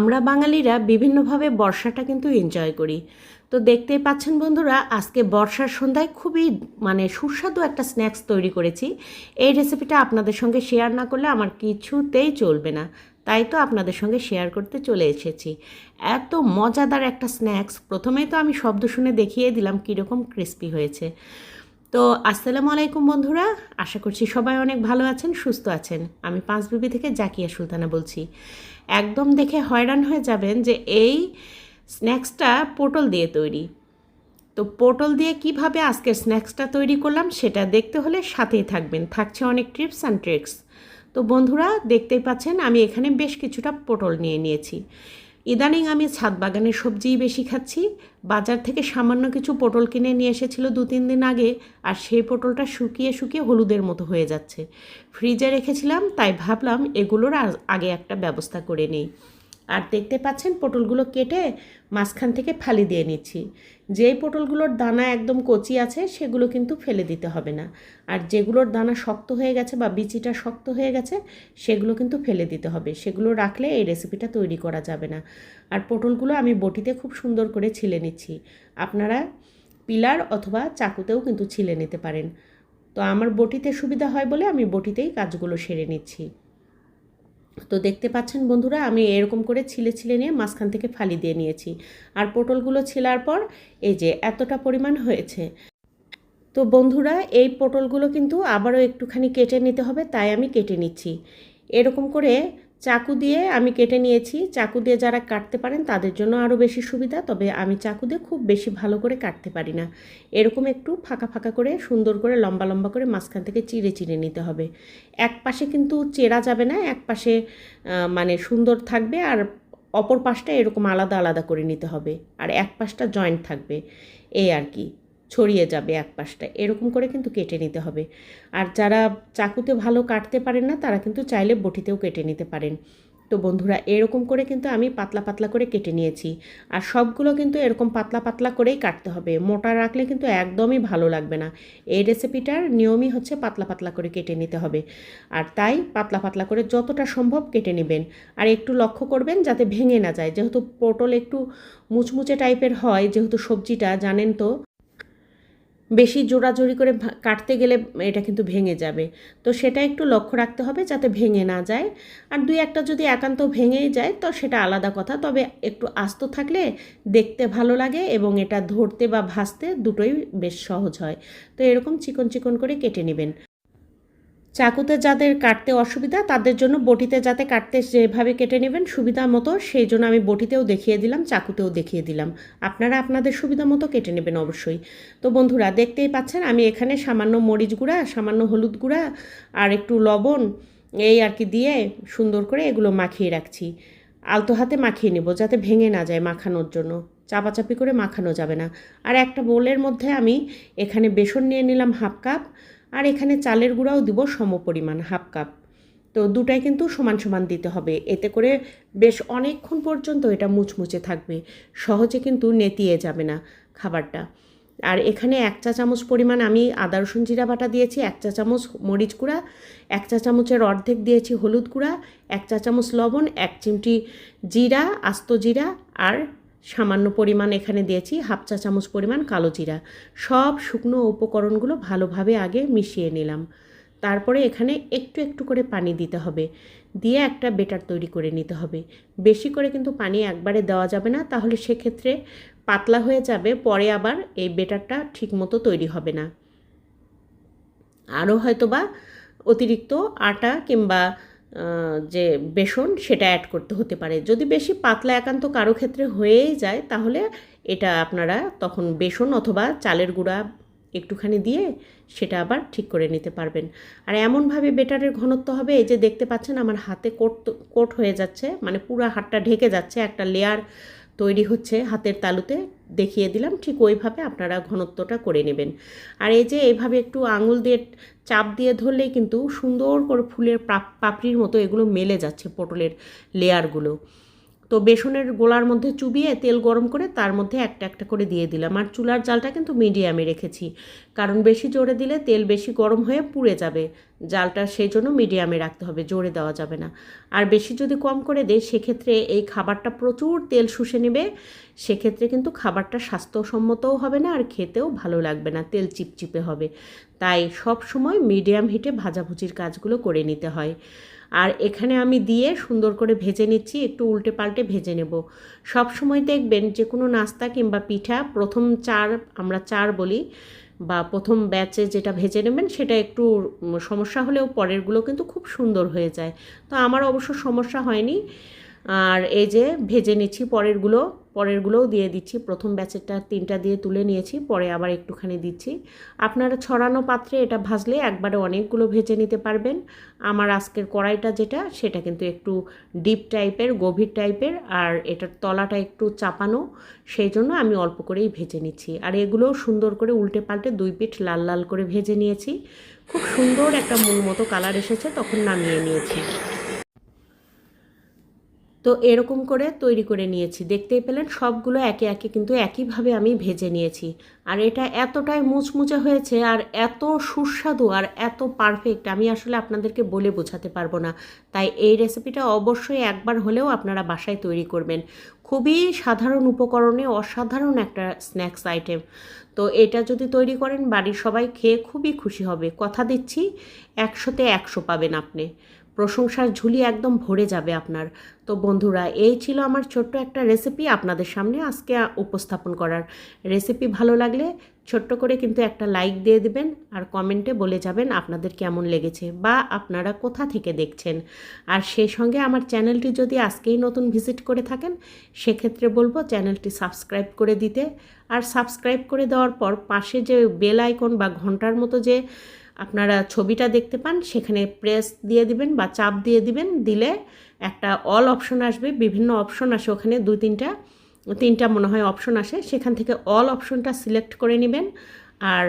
আমরা বাঙালিরা বিভিন্নভাবে বর্ষাটা কিন্তু এনজয় করি। তো দেখতেই পাচ্ছেন বন্ধুরা, আজকে বর্ষার সন্ধ্যায় খুবই মানে সুস্বাদু একটা স্ন্যাক্স তৈরি করেছি। এই রেসিপিটা আপনাদের সঙ্গে শেয়ার না করলে আমার কিছুতেই চলবে না। তাই তো আপনাদের সঙ্গে শেয়ার করতে চলে এসেছি। এত মজাদার একটা স্ন্যাক্স প্রথমেই তো আমি শব্দ শুনে দেখিয়ে দিলাম কীরকম ক্রিস্পি হয়েছে। তো আসসালামু আলাইকুম বন্ধুরা, আশা করছি সবাই অনেক ভালো আছেন, সুস্থ আছেন। আমি পাঁচবিবি থেকে জাকিয়া সুলতানা বলছি। একদম দেখে হয়রান হয়ে যাবেন যে এই স্ন্যাক্সটা পটল দিয়ে তৈরি। তো পটল দিয়ে কীভাবে আজকের স্ন্যাক্সটা তৈরি করলাম সেটা দেখতে হলে সাথেই থাকবেন, থাকছে অনেক টিপস অ্যান্ড ট্রিক্স। তো বন্ধুরা, দেখতেই পাচ্ছেন আমি এখানে বেশ কিছুটা পটল নিয়ে নিয়েছি। ইদানিং আমি ছাদ বাগানের সবজিই বেশি খাচ্ছি। বাজার থেকে সামান্য কিছু পটল কিনে নিয়ে এসেছিল দু তিন দিন আগে, আর সেই পটলটা শুকিয়ে শুকিয়ে হলুদের মতো হয়ে যাচ্ছে। ফ্রিজে রেখেছিলাম, তাই ভাবলাম এগুলোর আগে একটা ব্যবস্থা করে নিই। আর দেখতে পাচ্ছেন পটলগুলো কেটে মাঝখান থেকে ফালি দিয়ে নিচ্ছি। যেই পটলগুলোর দানা একদম কচি আছে, সেগুলো কিন্তু ফেলে দিতে হবে না। আর যেগুলোর দানা শক্ত হয়ে গেছে বা বিচিটা শক্ত হয়ে গেছে, সেগুলো কিন্তু ফেলে দিতে হবে। সেগুলো রাখলে এই রেসিপিটা তৈরি করা যাবে না। আর পটলগুলো আমি বটিতে খুব সুন্দর করে ছিলে নিচ্ছি। আপনারা পিলার অথবা চাকুতেও কিন্তু ছিলে নিতে পারেন। তো আমার বটিতে সুবিধা হয় বলে আমি বটিতেই কাজগুলো সেরে নিচ্ছি। তো দেখতে পাচ্ছেন বন্ধুরা, আমি এরকম করে ছিলে ছিলে নিয়ে মাঝখান থেকে ফালি দিয়ে নিয়েছি। আর পটলগুলো ছিলার পর এই যে এতটা পরিমাণ হয়েছে। তো বন্ধুরা, এই পটলগুলো কিন্তু আবারও একটুখানি কেটে নিতে হবে, তাই আমি কেটে নিচ্ছি। এরকম করে চাকু দিয়ে আমি কেটে নিয়েছি। চাকু দিয়ে যারা কাটতে পারেন তাদের জন্য আরও বেশি সুবিধা, তবে আমি চাকু দিয়ে খুব বেশি ভালো করে কাটতে পারি না। এরকম একটু ফাঁকা ফাঁকা করে, সুন্দর করে, লম্বা লম্বা করে মাঝখান থেকে চিড়ে চিড়ে নিতে হবে। এক পাশে কিন্তু চেরা যাবে না, এক পাশে মানে সুন্দর থাকবে আর অপর পাশটা এরকম আলাদা আলাদা করে নিতে হবে। আর এক পাশটা জয়েন্ট থাকবে। এই আর কি। ছড়িয়ে যাবে এক পাশটা এরকম করে কিন্তু কেটে নিতে হবে। আর যারা চাকুতে ভালো কাটতে পারেন না, তারা কিন্তু চাইলে বটিতেও কেটে নিতে পারেন। তো বন্ধুরা, এরকম করে কিন্তু আমি পাতলা পাতলা করে কেটে নিয়েছি। আর সবগুলো কিন্তু এরকম পাতলা পাতলা করেই কাটতে হবে। মোটা রাখলে কিন্তু একদমই ভালো লাগবে না। এই রেসিপিটার নিয়মই হচ্ছে পাতলা পাতলা করে কেটে নিতে হবে। আর তাই পাতলা পাতলা করে যতটা সম্ভব কেটে নেবেন। আর একটু লক্ষ্য করবেন যাতে ভেঙে না যায়। যেহেতু পটল একটু মুচমুচে টাইপের হয়, যেহেতু সবজিটা, জানেন তো বেশি জোড়াজোড়ি করে কাটতে গেলে এটা কিন্তু ভেঙে যাবে। তো সেটা একটু লক্ষ্য রাখতে হবে যাতে ভেঙে না যায়। আর দুই একটা যদি একান্ত ভেঙেই যায়, তো সেটা আলাদা কথা। তবে একটু আস্ত থাকলে দেখতে ভালো লাগে এবং এটা ধরতে বা ভাসতে দুটোই বেশ সহজ হয়। তো এরকম চিকন চিকন করে কেটে নেবেন। চাকুতে যাদের কাটতে অসুবিধা, তাদের জন্য বটিতে যাতে কাটতে যেভাবে কেটে নেবেন সুবিধা মতো, সেই জন্য আমি বটিতেও দেখিয়ে দিলাম, চাকুতেও দেখিয়ে দিলাম। আপনারা আপনাদের সুবিধা মতো কেটে নেবেন অবশ্যই। তো বন্ধুরা, দেখতেই পাচ্ছেন, আমি এখানে সামান্য মরিচ গুঁড়া, সামান্য হলুদ গুঁড়া আর একটু লবণ, এই আর কি দিয়ে সুন্দর করে এগুলো মাখিয়ে রাখছি। আলতো হাতে মাখিয়ে নেব যাতে ভেঙে না যায় মাখানোর জন্য। চাপাচাপি করে মাখানো যাবে না। আর একটা বোলের মধ্যে আমি এখানে বেসন নিয়ে নিলাম হাফ কাপ। আর এখানে চালের গুঁড়াও দিব সম পরিমাণ, হাফ কাপ। তো দুটাই কিন্তু সমান সমান দিতে হবে। এতে করে বেশ অনেকক্ষণ পর্যন্ত এটা মুচমুচে থাকবে। সহজে কিন্তু নেতিয়ে যাবে না খাবারটা। আর এখানে এক চা চামচ পরিমাণ আমি আদা, রসুন, জিরা বাটা দিয়েছি, এক চা চামচ মরিচ গুঁড়া, এক চা চামচের অর্ধেক দিয়েছি হলুদ গুঁড়া, এক চা চামচ লবণ, এক চিমটি জিরা, আস্ত জিরা আর সামান্য পরিমাণ এখানে দিয়েছি, হাফ চা চামচ পরিমাণ কালো জিরা। সব শুকনো উপকরণগুলো ভালোভাবে আগে মিশিয়ে নিলাম। তারপরে এখানে একটু একটু করে পানি দিতে হবে। দিয়ে একটা বেটার তৈরি করে নিতে হবে। বেশি করে কিন্তু পানি একবারে দেওয়া যাবে না, তাহলে সেক্ষেত্রে পাতলা হয়ে যাবে, পরে আবার এই বেটারটা ঠিকমতো তৈরি হবে না। আরও হয়তো বা অতিরিক্ত আটা কিংবা যে বেসন সেটা অ্যাড করতে হতে পারে। যদি বেশি পাতলা একান্ত কারও ক্ষেত্রে হয়েই যায়, তাহলে এটা আপনারা তখন বেসন অথবা চালের গুঁড়া একটুখানি দিয়ে সেটা আবার ঠিক করে নিতে পারবেন। আর এমনভাবে বেটারের ঘনত্ব হবে, এই যে দেখতে পাচ্ছেন আমার হাতে কোট কোট হয়ে যাচ্ছে মানে পুরো হাতটা ঢেকে যাচ্ছে, একটা লেয়ার তৈরি হচ্ছে হাতের তালুতে, দেখিয়ে দিলাম, ঠিক ওইভাবে আপনারা ঘনত্বটা করে নেবেন। আর এই যে এভাবে একটু আঙুল দিয়ে চাপ দিয়ে ধরলে কিন্তু সুন্দর করে ফুলের পাপ- পাপড়ির মতো এগুলো মেলে যাচ্ছে পটলের লেয়ারগুলো তো বেসনের গোলার মধ্যে চুবিয়ে তেল গরম করে তার মধ্যে একটা একটা করে দিয়ে দিলাম। আর চুলার জালটা কিন্তু মিডিয়ামে রেখেছি। কারণ বেশি জোরে দিলে তেল বেশি গরম হয়ে পুড়ে যাবে। জালটা সেই জন্য মিডিয়ামে রাখতে হবে, জোরে দেওয়া যাবে না। আর বেশি যদি কম করে দেয় সেক্ষেত্রে এই খাবারটা প্রচুর তেল শুষে নেবে। সেক্ষেত্রে কিন্তু খাবারটা স্বাস্থ্যসম্মতও হবে না আর খেতেও ভালো লাগবে না, তেল চিপচিপে হবে। তাই সব সময় মিডিয়াম হিটে ভাজাভুজির কাজগুলো করে নিতে হয়। আর এখানে আমি দিয়ে সুন্দর করে ভেজে নিচ্ছি, একটু উল্টে পাল্টে ভেজে নেব। সব সময় দেখবেন যে কোনো নাস্তা কিংবা পিঠা প্রথম চার, আমরা চার বলি, বা প্রথম ব্যাচে যেটা ভেজে নেবেন সেটা একটু সমস্যা হলেও পরেরগুলো কিন্তু খুব সুন্দর হয়ে যায়। তো আমার অবশ্য সমস্যা হয়নি। আর এই যে ভেজে নিচ্ছি পরেরগুলো পরেরগুলোও দিয়ে দিচ্ছি। প্রথম ব্যাচেরটা তিনটা দিয়ে তুলে নিয়েছি, পরে আবার একটুখানি দিচ্ছি। আপনারা ছড়ানো পাত্রে এটা ভাজলে একবারে অনেকগুলো ভেজে নিতে পারবেন। আমার আজকের কড়াইটা যেটা, সেটা কিন্তু একটু ডিপ টাইপের, গভীর টাইপের, আর এটার তলাটা একটু চাপানো, সেই জন্য আমি অল্প করেই ভেজে নিচ্ছি। আর এগুলোও সুন্দর করে উল্টে পাল্টে দুই পিঠ লাল লাল করে ভেজে নিয়েছি। খুব সুন্দর একটা মূল মতো কালার এসেছে, তখন নামিয়ে নিয়েছি। তো এরকম করে তৈরি করে নিয়েছি। দেখতেই পেলেন সবগুলো একে একে কিন্তু একইভাবে আমি ভেজে নিয়েছি। আর এটা এতটাই মুচমুচে হয়েছে আর এত সুস্বাদু আর এত পারফেক্ট আমি আসলে আপনাদেরকে বলে বোঝাতে পারব না। তাই এই রেসিপিটা অবশ্যই একবার হলেও আপনারা বাসায় তৈরি করবেন। খুবই সাধারণ উপকরণে অসাধারণ একটা স্ন্যাক্স আইটেম তো এটা যদি তৈরি করেন বাড়ির সবাই খেয়ে খুবই খুশি হবে। কথা দিচ্ছি, একশোতে একশো পাবেন আপনি। প্রশংসার ঝুলি একদম ভরে যাবে আপনার। তো বন্ধুরা, এই ছিল আমার ছোট্ট একটা রেসিপি আপনাদের সামনে আজকে উপস্থাপন করার। রেসিপি ভালো লাগলে ছোট্ট করে কিন্তু একটা লাইক দিয়ে দেবেন আর কমেন্টে বলে যাবেন আপনাদের কেমন লেগেছে বা আপনারা কোথা থেকে দেখছেন। আর সেই সঙ্গে আমার চ্যানেলটি যদি আজকেই নতুন ভিজিট করে থাকেন, সেক্ষেত্রে বলব চ্যানেলটি সাবস্ক্রাইব করে দিতে। আর সাবস্ক্রাইব করে দেওয়ার পর পাশে যে বেল আইকন বা ঘণ্টার মতো যে আপনারা ছবিটা দেখতে পান, সেখানে প্রেস দিয়ে দিবেন বা চাপ দিয়ে দিবেন, দিলে একটা অল অপশন আসবে, বিভিন্ন অপশন আসে ওখানে দুই তিনটা তিনটা মনে হয় অপশন আসে, সেখান থেকে অল অপশনটা সিলেক্ট করে নেবেন। আর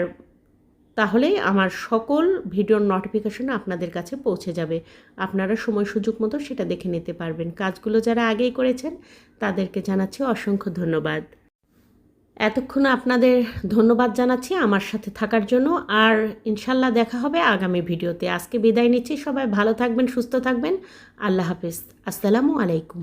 তাহলেই আমার সকল ভিডিওর নোটিফিকেশন আপনাদের কাছে পৌঁছে যাবে। আপনারা সময় সুযোগ মতো সেটা দেখে নিতে পারবেন। কাজগুলো যারা আগেই করেছেন, তাদেরকে জানাচ্ছি অসংখ্য ধন্যবাদ। এতক্ষণ আপনাদের ধন্যবাদ জানাচ্ছি আমার সাথে থাকার জন্য, আর ইনশাল্লাহ দেখা হবে আগামী ভিডিওতে। আজকে বিদায় নিচ্ছি, সবাই ভালো থাকবেন, সুস্থ থাকবেন। আল্লাহ হাফিজ। আসসালামু আলাইকুম।